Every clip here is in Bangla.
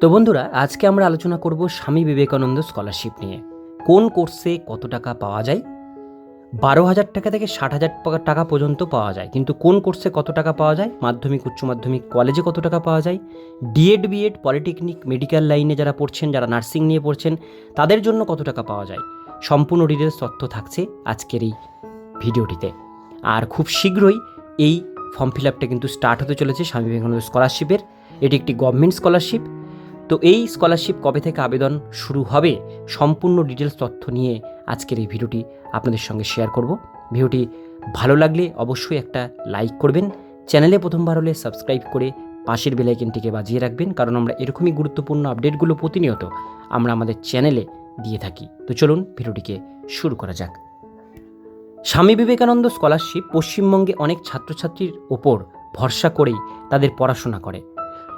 তো বন্ধুরা, আজকে আমরা আলোচনা করব স্বামী বিবেকানন্দ স্কলারশিপ নিয়ে। কোন কোর্সে কত টাকা পাওয়া যায়? বারো হাজার টাকা থেকে ষাট হাজার টাকা পর্যন্ত পাওয়া যায়। কিন্তু কোন কোর্সে কত টাকা পাওয়া যায়? মাধ্যমিক, উচ্চ মাধ্যমিক, কলেজে কত টাকা পাওয়া যায়? ডিএড, বিএড, পলিটেকনিক, মেডিকেল লাইনে যারা পড়ছেন, যারা নার্সিং নিয়ে পড়ছেন, তাদের জন্য কত টাকা পাওয়া যায়? সম্পূর্ণ ডিটেলস তথ্য থাকছে আজকের এই ভিডিওটিতে। আর খুব শীঘ্রই এই ফর্ম ফিল আপটা কিন্তু স্টার্ট হতে চলেছে স্বামী বিবেকানন্দ স্কলারশিপের। এটি একটি গভর্নমেন্ট স্কলারশিপ। তো এই স্কলারশিপ কবে থেকে আবেদন শুরু হবে? সম্পূর্ণ ডিটেলস তথ্য নিয়ে আজকের এই ভিডিওটি আপনাদের সঙ্গে শেয়ার করব। ভিডিওটি ভালো লাগলে অবশ্যই একটা লাইক করবেন। চ্যানেলে প্রথমবার হলে সাবস্ক্রাইব করে পাশের বেলাইকেনটিকে বাজিয়ে রাখবেন, কারণ আমরা এরকমই গুরুত্বপূর্ণ আপডেটগুলো প্রতিনিয়ত আমরা আমাদের চ্যানেলে দিয়ে থাকি। তো চলুন ভিডিওটিকে শুরু করা যাক। স্বামী বিবেকানন্দ স্কলারশিপ পশ্চিমবঙ্গে অনেক ছাত্রছাত্রীর ওপর ভরসা করেই তাদের পড়াশোনা করে।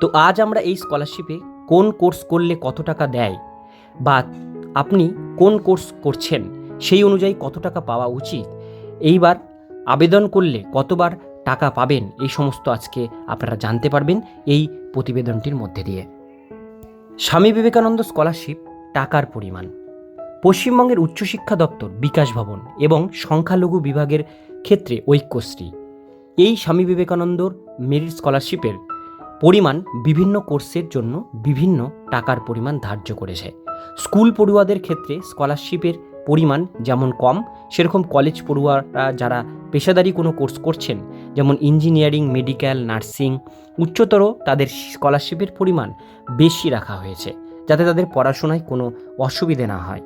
তো আজ আমরা এই স্কলারশিপে কোন কোর্স করলে কত টাকা দেয় বা আপনি কোন কোর্স করছেন সেই অনুযায়ী কত টাকা পাওয়া উচিত? এইবার আবেদন করলে কতবার টাকা পাবেন? এই সমস্ত আজকে আপনারা জানতে পারবেন এই প্রতিবেদনটির মধ্যে দিয়ে। স্বামী বিবেকানন্দ স্কলারশিপ, টাকার পরিমাণ। পশ্চিমবঙ্গের উচ্চশিক্ষা দপ্তর, বিকাশ ভবন এবং সংখ্যালঘু বিভাগের ক্ষেত্রে ঐক্যশ্রী। এই স্বামী বিবেকানন্দর মেরিট স্কলারশিপের পরিমাণ বিভিন্ন কোর্সের জন্য বিভিন্ন টাকার পরিমাণ ধার্য করেছে। স্কুল পড়ুয়াদের ক্ষেত্রে স্কলারশিপের পরিমাণ যেমন কম, সেরকম কলেজ পড়ুয়ারা যারা পেশাদারি কোনো কোর্স করছেন, যেমন ইঞ্জিনিয়ারিং মেডিকেল নার্সিং, উচ্চতর তাদের স্কলারশিপের পরিমাণ বেশি রাখা হয়েছে, যাতে তাদের পড়াশোনায় কোনো অসুবিধে না হয়।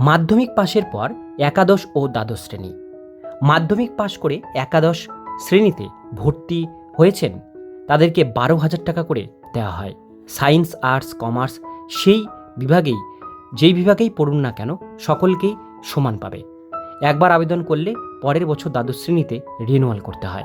মাধ্যমিক পাশের পর একাদশ ও দ্বাদশ শ্রেণি। মাধ্যমিক পাশ করে একাদশ শ্রেণীতে ভর্তি হয়েছেন তাদেরকে বারো হাজার টাকা করে দেওয়া হয়। সায়েন্স, আর্টস, কমার্স সেই বিভাগেই, যেই বিভাগেই পড়ুন না কেন, সকলকেই সমান পাবে। একবার আবেদন করলে পরের বছর দ্বাদশ শ্রেণীতে রিনুয়াল করতে হয়।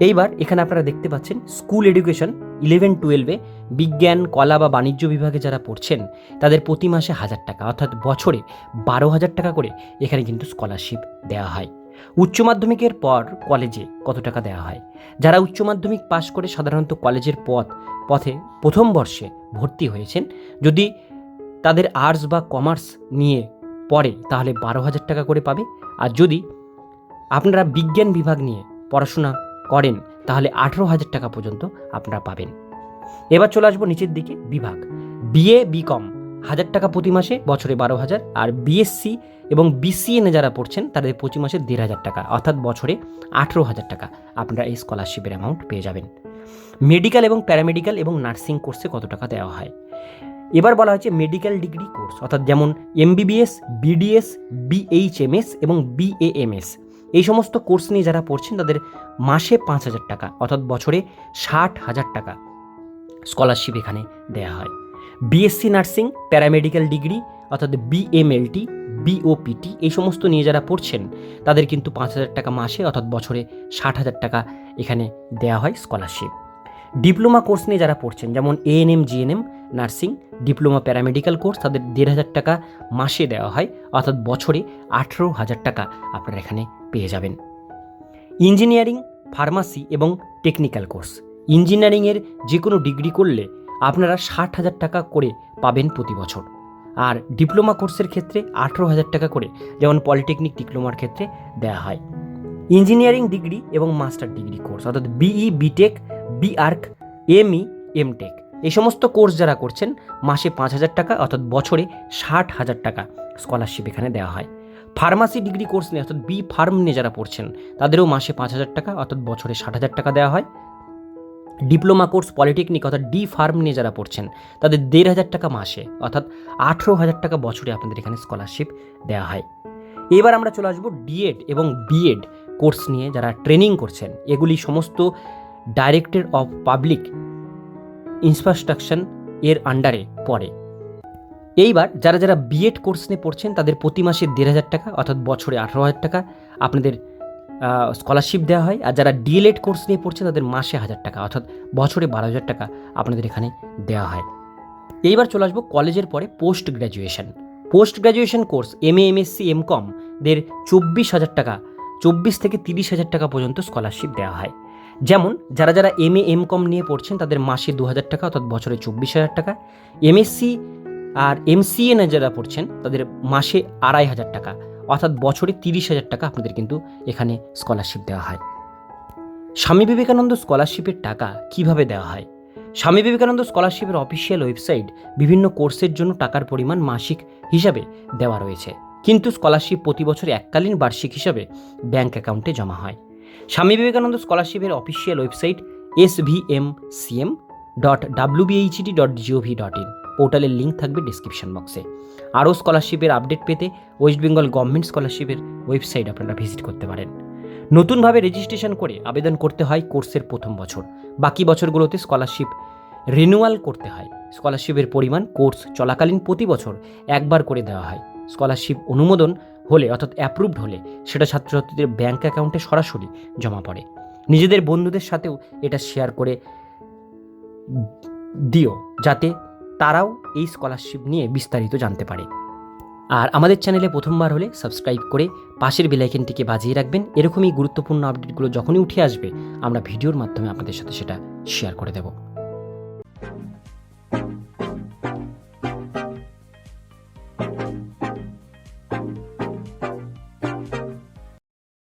এইবার এখানে আপনারা দেখতে পাচ্ছেন স্কুল এডুকেশন ইলেভেন টুয়েলভে বিজ্ঞান, কলা বা বাণিজ্য বিভাগে যারা পড়ছেন, তাদের প্রতি মাসে হাজার টাকা, অর্থাৎ বছরে বারো হাজার টাকা করে এখানে কিন্তু স্কলারশিপ দেওয়া হয়। উচ্চ মাধ্যমিকের পর কলেজে কত টাকা দেওয়া হয়? যারা উচ্চ মাধ্যমিক পাশ করে সাধারণত কলেজের পথ, পথে প্রথম বর্ষে ভর্তি হয়েছেন, যদি তাদের আর্টস বা কমার্স নিয়ে পড়ে, তাহলে বারো হাজার টাকা করে পাবে। আর যদি আপনারা বিজ্ঞান বিভাগ নিয়ে পড়াশোনা করেন, তাহলে আঠেরো হাজার টাকা পর্যন্ত আপনারা পাবেন। এবার চলে আসব নিচের দিকে, বিভাগ। বিএ বিকম হাজার টাকা প্রতি মাসে, বছরে বারো হাজার। আর বিএসসি এবং বিসিএনে যারা পড়ছেন, তাদের প্রতি মাসে দেড় হাজার টাকা, অর্থাৎ বছরে আঠেরো হাজার টাকা আপনারা এই স্কলারশিপের অ্যামাউন্ট পেয়ে যাবেন। মেডিকেল এবং প্যারামেডিক্যাল এবং নার্সিং কোর্সে কত টাকা দেওয়া হয়? এবার বলা হয়েছে মেডিকেল ডিগ্রি কোর্স অর্থাৎ যেমন এমবিবিএস বিডিএস বিএইচএমএস এবং বিএএমএস এই সমস্ত কোর্স নিয়ে যারা পড়ছেন, তাদের মাসে পাঁচ হাজার টাকা, অর্থাৎ বছরে ষাট হাজার টাকা স্কলারশিপ এখানে দেওয়া হয়। বিএসসি নার্সিং প্যারামেডিক্যাল ডিগ্রি অর্থাৎ বিএমএলটি বিওপিটি এই সমস্ত নিয়ে যারা পড়ছেন, তাদের কিন্তু পাঁচ হাজার টাকা মাসে, অর্থাৎ বছরে ষাট হাজার টাকা এখানে দেওয়া হয় স্কলারশিপ ডিপ্লোমা কোর্স নিয়ে যারা পড়ছেন, যেমন ANM GNM nursing diploma paramedical course তাদের দেড় হাজার টাকা মাসে দেওয়া হয়, অর্থাৎ বছরে আঠেরো হাজার টাকা আপনারা এখানে পেয়ে যাবেন। ইঞ্জিনিয়ারিং ফার্মাসি এবং টেকনিক্যাল কোর্স ইঞ্জিনিয়ারিংয়ের যে কোনো ডিগ্রি করলে আপনারা ষাট হাজার টাকা করে পাবেন প্রতি বছর। আর ডিপ্লোমা কোর্সের ক্ষেত্রে আঠেরো হাজার টাকা করে, যেমন পলিটেকনিক ডিপ্লোমার ক্ষেত্রে দেওয়া হয়। ইঞ্জিনিয়ারিং ডিগ্রি এবং মাস্টার ডিগ্রি কোর্স, অর্থাৎ BE, B Tech B Arch ME, M Tech. এই সমস্ত কোর্স যারা করছেন, মাসে পাঁচ হাজার টাকা, অর্থাৎ বছরে ষাট হাজার টাকা স্কলারশিপ এখানে দেওয়া হয়। ফার্মাসি ডিগ্রি কোর্স নিয়ে, অর্থাৎ বি ফার্ম নিয়ে যারা পড়ছেন, তাদেরও মাসে পাঁচ হাজার টাকা, অর্থাৎ বছরে ষাট হাজার টাকা দেওয়া হয়। ডিপ্লোমা কোর্স পলিটেকনিক অর্থাৎ ডি ফার্ম নিয়ে যারা পড়ছেন, তাদের দেড় হাজার টাকা মাসে অর্থাৎ আঠেরো হাজার টাকা বছরে আপনাদের এখানে স্কলারশিপ দেওয়া হয়। এবার আমরা চলে আসব ডিএড এবং বিএড কোর্স নিয়ে যারা ট্রেনিং করছেন, এগুলি সমস্ত ডাইরেক্টর অফ পাবলিক ইনফ্রাস্ট্রাকচার এর আন্ডারে পড়ে। এইবার যারা যারা বিএড কোর্স নিয়ে পড়ছেন, তাদের প্রতি মাসে দেড় হাজার টাকা অর্থাৎ বছরে আঠারো হাজার টাকা আপনাদের স্কলারশিপ দেওয়া হয়। আর যারা ডিএলএড কোর্স নিয়ে পড়ছে, তাদের মাসে হাজার টাকা, অর্থাৎ বছরে বারো হাজার টাকা আপনাদের এখানে দেওয়া হয়। এইবার চলে আসব কলেজের পরে post graduation post graduation course M A MSc M Com দের চব্বিশ হাজার টাকা, চব্বিশ থেকে তিরিশ হাজার টাকা পর্যন্ত স্কলারশিপ দেওয়া হয়। যেমন, যারা যারা এম এ এম কম নিয়ে পড়ছেন, তাদের মাসে দু হাজার টাকা, অর্থাৎ বছরে চব্বিশ হাজার টাকা। এমএসসি আর এমসিএ যারা পড়ছেন, তাদের মাসে আড়াই হাজার টাকা। অর্থাৎ বছরে তিরিশ হাজার টাকা আপনাদের কিন্তু এখানে স্কলারশিপ দেওয়া হয়। স্বামী বিবেকানন্দ স্কলারশিপের টাকা কীভাবে দেওয়া হয়? স্বামী বিবেকানন্দ স্কলারশিপের অফিসিয়াল ওয়েবসাইট বিভিন্ন কোর্সের জন্য টাকার পরিমাণ মাসিক হিসাবে দেওয়া রয়েছে। কিন্তু স্কলারশিপ প্রতি বছর এককালীন বার্ষিক হিসাবে ব্যাংক অ্যাকাউন্টে জমা হয়। স্বামী বিবেকানন্দ স্কলারশিপের official website S V M CM dot WBHD dot GOV dot in পোর্টালের লিঙ্ক থাকবে ডিসক্রিপশন বক্সে আরও স্কলারশিপের আপডেট পেতে ওয়েস্ট বেঙ্গল গভর্নমেন্ট স্কলারশিপের ওয়েবসাইট আপনারা ভিজিট করতে পারেন। নতুনভাবে রেজিস্ট্রেশন করে আবেদন করতে হয় কোর্সের প্রথম বছর। বাকি বছরগুলোতে স্কলারশিপ রিনিউয়াল করতে হয়। স্কলারশিপের পরিমাণ কোর্স চলাকালীন প্রতি বছর একবার করে দেওয়া হয়। স্কলারশিপ অনুমোদন হলে অর্থাৎ অ্যাপ্রুভড হলে সেটা ছাত্রছাত্রীদের ব্যাঙ্ক অ্যাকাউন্টে সরাসরি জমা পড়ে। নিজেদের বন্ধুদের সাথেও এটা শেয়ার করে দিও যাতে তারাও এই স্কলারশিপ নিয়ে বিস্তারিত জানতে পারে। আর আমাদের চ্যানেলে প্রথমবার হলে সাবস্ক্রাইব করে পাশের বেলাইকেনটিকে বাজিয়ে রাখবেন। এরকমই গুরুত্বপূর্ণ আপডেটগুলো যখনই উঠে আসবে, আমরা ভিডিওর মাধ্যমে আপনাদের সাথে সেটা শেয়ার করে দেবো।